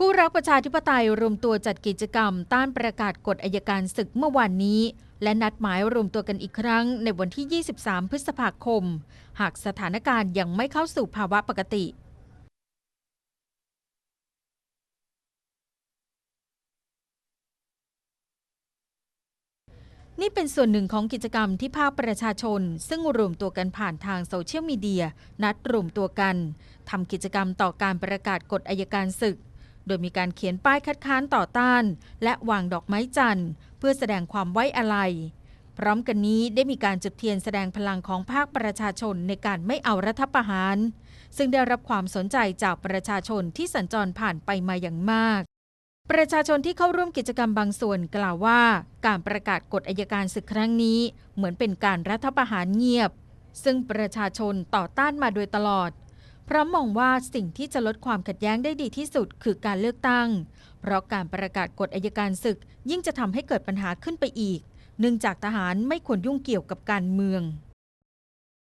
ผู้รักประชาธิปไตยรวมตัวจัดกิจกรรม ต้านประกาศกฎอายการศึกเมื่อวานนี้ และนัดหมายรวมตัวกันอีกครั้งในวันที่ 23 พฤษภาคม หากสถานการณ์ยังไม่เข้าสู่ภาวะปกตินี่เป็นส่วนหนึ่งของกิจกรรมที่ภาคประชาชน ซึ่งรวมตัวกันผ่านทางโซเชียลมีเดีย นัดรวมตัวกันทำกิจกรรมต่อการประกาศกฎอายการศึก โดยมีการเขียนป้ายคัดค้านต่อต้าน และวางดอกไม้จันทร์ เพื่อแสดงความไว้อาลัย พร้อมกันนี้ได้มีการจุดเทียนแสดงพลังของภาคประชาชนในการไม่เอารัฐประหาร ซึ่งได้รับความสนใจจากประชาชนที่สัญจรผ่านไปมาอย่างมากประชาชนที่เข้าร่วมกิจกรรมบางส่วนกล่าวว่า การประกาศกฎอายการศึกครั้งนี้ เหมือนเป็นการรัฐประหารเงียบ ซึ่งประชาชนต่อต้านมาโดยตลอด เพราะมองว่าสิ่งที่จะลดความขัดแย้งได้ดีที่สุดคือการเลือกตั้ง เพราะการประกาศกฎอายการศึกยิ่งจะทำให้เกิดปัญหาขึ้นไปอีก เนื่องจากทหารไม่ควรยุ่งเกี่ยวกับการเมือง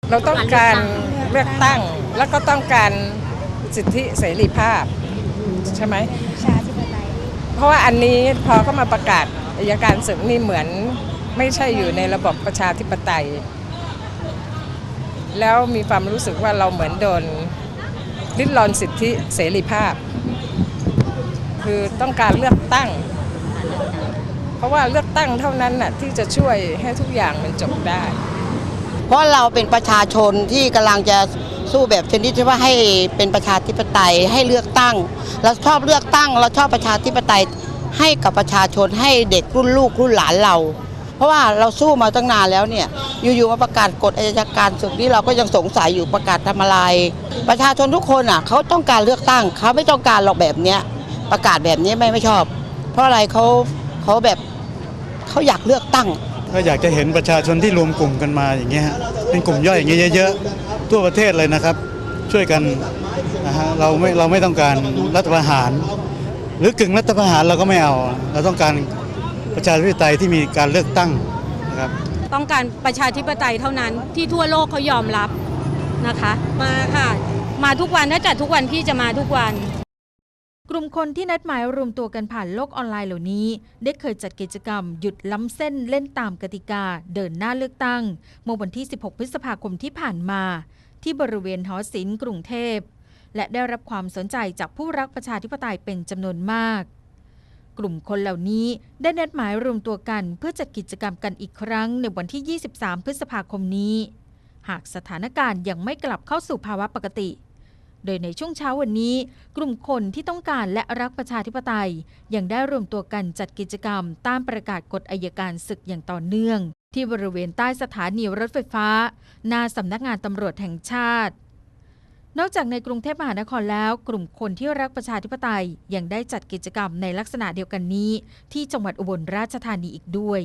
เราต้องการเลือกตั้งแล้วก็ต้องการสิทธิเสรีภาพ ใช่ไหมเพราะว่าอันนี้พอเขามาประกาศอายการศึกนี่เหมือนไม่ใช่อยู่ในระบบประชาธิปไตย แล้วมีความรู้สึกว่าเราเหมือนโดน ริดรอนสิทธิเสรีภาพ คือต้องการเลือกตั้ง เพราะว่าเลือกตั้งเท่านั้นน่ะที่จะช่วยให้ทุกอย่างมันจบได้ เพราะเราเป็นประชาชนที่กำลังจะสู้แบบชนิดที่ว่าให้เป็นประชาธิปไตยให้เลือกตั้ง เราชอบเลือกตั้ง เราชอบประชาธิปไตยให้กับประชาชนให้เด็กรุ่นลูกรุ่นหลานเรา เพราะว่าเราสู้มาตั้งนานแล้วเนี่ย อยู่ๆมาประกาศกฎอายการศึกนี้เราก็ยังสงสัยอยู่ประกาศทำอะไร ประชาชนทุกคนอะเขาต้องการเลือกตั้งเขาไม่ต้องการหรอกแบบเนี้ยประกาศแบบนี้ไม่ไม่ชอบ เพราะอะไรเขาเขาแบบเขาอยากเลือกตั้ง ก็อยากจะเห็นประชาชนที่รวมกลุ่มกันมาอย่างเงี้ยเป็นกลุ่มย่อยอย่างเงี้ยเยอะๆทั่วประเทศเลยนะครับ ช่วยกันนะฮะเราไม่เราไม่ต้องการรัฐประหาร หรือกึ่งรัฐประหารเราก็ไม่เอา เราต้องการ ประชาธิปไตยที่มีการเลือกตั้งนะครับต้องการประชาธิปไตยเท่านั้นที่ทั่วโลกเขายอมรับนะคะ มาค่ะ มาทุกวันถ้าจัดทุกวันพี่จะมาทุกวัน กลุ่มคนที่นัดหมายรวมตัวกันผ่านโลกออนไลน์เหล่านี้ ได้เคยจัดกิจกรรม หยุดล้ำเส้นเล่นตามกติกา เดินหน้าเลือกตั้ง เมื่อวันที่ 16 พฤษภาคมที่ผ่านมา ที่บริเวณหอศิลป์กรุงเทพและได้รับความสนใจจากผู้รักประชาธิปไตยเป็นจำนวนมาก กลุ่มคนเหล่านี้ได้นัดหมายรวมตัวกันเพื่อจัดกิจกรรมกันอีกครั้งในวันที่ 23 พฤษภาคมนี้ หากสถานการณ์ยังไม่กลับเข้าสู่ภาวะปกติ โดยในช่วงเช้าวันนี้ กลุ่มคนที่ต้องการและรักประชาธิปไตย ยังได้รวมตัวกันจัดกิจกรรมตานประกาศกฎอายการศึกอย่างต่อเนื่อง ที่บริเวณใต้สถานีรถไฟฟ้าหน้าสำนักงานตำรวจแห่งชาติ นอกจากในกรุงเทพมหานครแล้ว กลุ่มคนที่รักประชาธิปไตยยังได้จัดกิจกรรมในลักษณะเดียวกันนี้ ที่จังหวัดอุบลราชธานีอีกด้วย